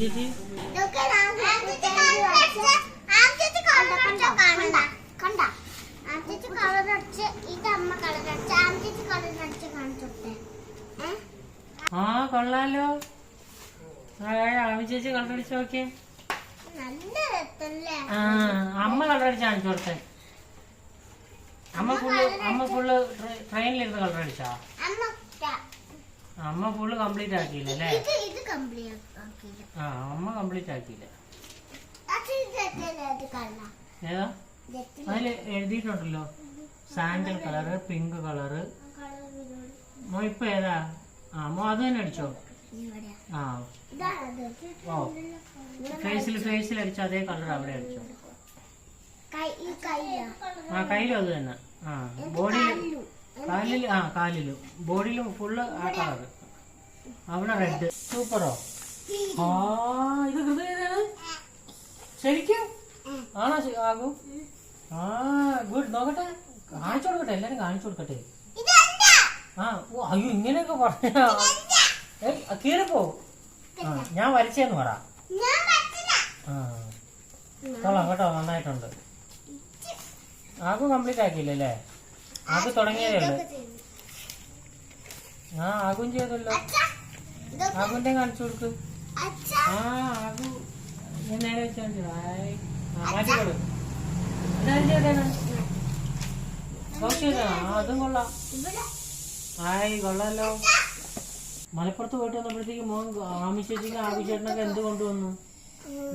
ചേച്ചി? ആ കൊള്ളാലോ. ആമിച്ചേച്ചി ചേച്ചി കളറടിച്ച് നോക്കിയേ. ആ അമ്മ കളറടിച്ച് കാണിച്ചു കൊടുത്തേ. അമ്മ ഫുള്ള് അമ്മ ഫുള്ള് ട്രെയിനിലിരുന്ന് കളറടിച്ചാ അമ്മ ഫുള്ള് കംപ്ലീറ്റ് ആക്കിയില്ല ആ അമ്മ കംപ്ലീറ്റ് ആക്കിയില്ല? ഏതാ? അതിൽ എഴുതിയിട്ടുണ്ടല്ലോ. Sandal colour pink colour. മോ ഇപ്പൊ ഏതാ? ആ മോ അത് തന്നെ അടിച്ചോ? ആ ഓ. ഫേസിൽ ഫേസിൽ അടിച്ച അതേ കളർ അവിടെ അടിച്ചോ? ആ കയ്യിലും അത് തന്നെ. ആ ബോഡിയിൽ കാലിൽ ആ കാലിലും. ബോഡിയിലും ഫുള്ള് ആ കളർ അവിടെ റെഡ് സൂപ്പറോ? ആ ഇത് ഹൃദയാണ് ശരിക്കും? ആണോ ആകൂ ആ ഗുഡ്. നോക്കട്ടെ. കാണിച്ചു കൊടുക്കട്ടെ എല്ലാരും കാണിച്ചു കൊടുക്കട്ടെ. ആ ഓ അയ്യോ ഇങ്ങനെയൊക്കെ പറഞ്ഞ കീറിപ്പോ ആ ഞാൻ വരച്ചേന്ന് പറ. ആ. കൊള്ളാം കേട്ടോ നന്നായിട്ടുണ്ട്. ആകു കംപ്ലീറ്റ് ആക്കിയില്ല അല്ലേ? ആകു തുടങ്ങിയതേ ഉള്ളു. ആ ആകും ചെയ്തല്ലോ. ആകുന്റെ കാണിച്ചു കൊടുക്ക്. നേരെ വെച്ചാൽ. ആയ്. മാറ്റിക്കോളൂ. അതും കൊള്ളാം. കൊള്ളാലോ. മലപ്പുറത്ത് പോയിട്ട് വന്നപ്പോഴത്തേക്ക് മോൻ ആമിച്ചേച്ചിക്ക് ആവശ്യേട്ടനൊക്കെ എന്ത് കൊണ്ടുവന്നു?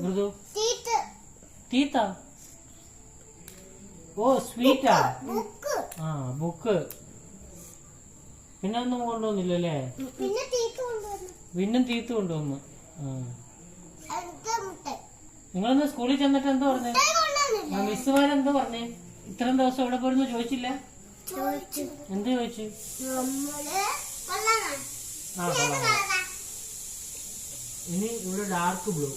മൃദു? തീത്ത? ഓ സ്വീറ്റാ. ബുക്ക്. ആ ബുക്ക്. പിന്നെ ഒന്നും കൊണ്ടുവന്നില്ലല്ലേ പിന്നെ തീത്ത് കൊണ്ടുവന്നു. നിങ്ങളൊന്ന് സ്കൂളിൽ ചെന്നിട്ട് എന്താ പറഞ്ഞേ? മിസ്സുമാരെന്താ പറഞ്ഞേ? ഇത്രയും ദിവസം എവിടെ പോയിരുന്നു ചോദിച്ചില്ല? ചോദിച്ചു. എന്ത് ചോദിച്ചു? ഇനി ഇവിടെ ഡാർക്ക് ബ്ലൂ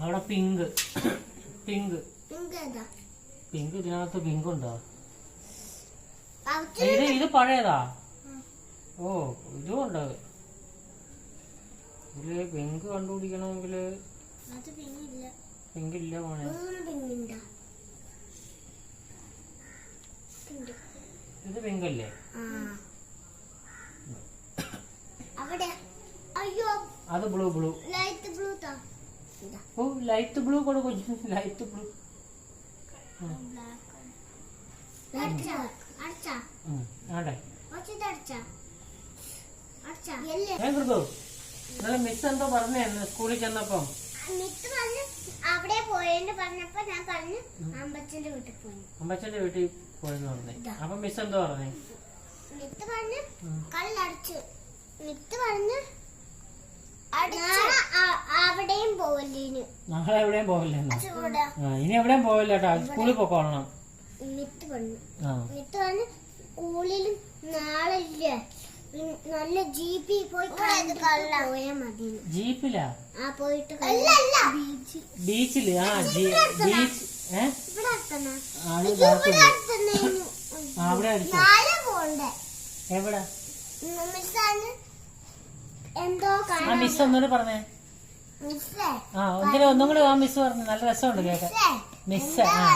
അവിടെ പിങ്ക് പിങ്ക് പിങ്ക് പിങ്ക് ഇതിനകത്ത് പിങ്ക് ഉണ്ടോ? ഇത് ഇത് പഴയതാ? ഓ ഇതും ഉണ്ട്. ഇതിൽ പിങ്ക് കണ്ടുപിടിക്കണമെങ്കിൽ പിങ്കില്ല. പിങ്ക് ഇല്ല മോനെ ഇത് പിങ്ക് അല്ലേ അത് ബ്ലൂ ബ്ലൂ. ലൈറ്റ് ബ്ലൂ ഓ ലൈറ്റ് ബ്ലൂ കൊടുക്കും. Light blue. അടിച്ചാ ഇന്നലെ മിസ് എന്തോ പറഞ്ഞേ സ്കൂളിൽ ചെന്നപ്പം. മിസ് പറഞ്ഞു അവിടെ പോയെന്ന് പറഞ്ഞപ്പോ ഞാൻ പറഞ്ഞു അമ്പച്ചന്റെ വീട്ടിൽ പോയി. അമ്പച്ചന്റെ വീട്ടിൽ പോയെന്ന് പറഞ്ഞേ. അപ്പൊ മിസ് എന്തോ പറഞ്ഞേ? മിത്ത് പറഞ്ഞു. കള്ളടിച്ചു. മിത്ത് പറഞ്ഞു അവിടെയും പോവില്ല നാളെ എവിടെയും പോവില്ല ഇനി എവിടെയും പോവില്ല കേട്ടോ. സ്കൂളിൽ പോക്കോളണം മിത്ത് പറഞ്ഞു ആ. പറഞ്ഞു സ്കൂളിലും നാളെ ഇല്ല നല്ല ജീപ്പിൽ പോയി പോയാ മതി. ജീപ്പിലാ? ആ പോയിട്ട് ബീച്ച് ബീച്ചിൽ ആ ജീ- ബീച്ച് അവിടെ അടിച്ചു നാളെ പോണ്ടേ? എവിടെ? എന്തോ മിസ് ഒന്നുകൂടി പറഞ്ഞേ. മിസ്സേ? ആ ഒന്നിനും ഒന്നും കൂടി ആ മിസ് പറഞ്ഞു. നല്ല രസമുണ്ട് കേട്ടോ മിസ്സേ? മിസ് ആ.